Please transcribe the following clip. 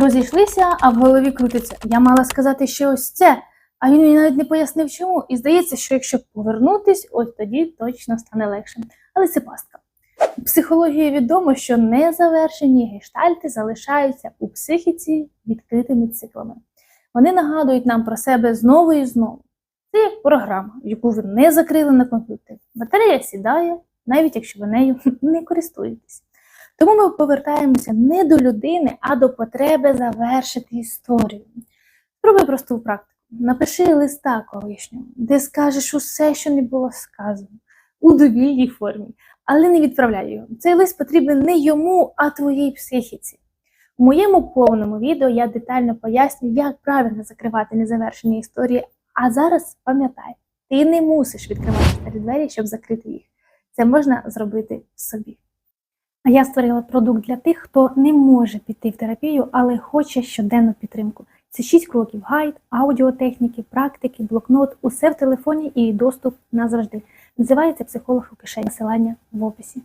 Розійшлися, а в голові крутиться. Я мала сказати ще ось це, а він мені навіть не пояснив чому. І здається, що якщо повернутись, ось тоді точно стане легше. Але це пастка. У психології відомо, що незавершені гештальти залишаються у психіці відкритими циклами. Вони нагадують нам про себе знову і знову. Це як програма, яку ви не закрили на комп'ютері. Батарея сідає, навіть якщо ви нею не користуєтесь. Тому ми повертаємося не до людини, а до потреби завершити історію. Спробуй просту практику. Напиши листа колишньому, де скажеш усе, що не було сказано, у довільній формі, але не відправляй його. Цей лист потрібен не йому, а твоїй психіці. У моєму повному відео я детально поясню, як правильно закривати незавершені історії. А зараз пам'ятай, ти не мусиш відкривати старі двері, щоб закрити їх. Це можна зробити собі. Я створила продукт для тих, хто не може піти в терапію, але хоче щоденну підтримку. Це 6 кроків: гайд, аудіотехніки, практики, блокнот, усе в телефоні і доступ назавжди. Називається психолог у кишені. Посилання в описі.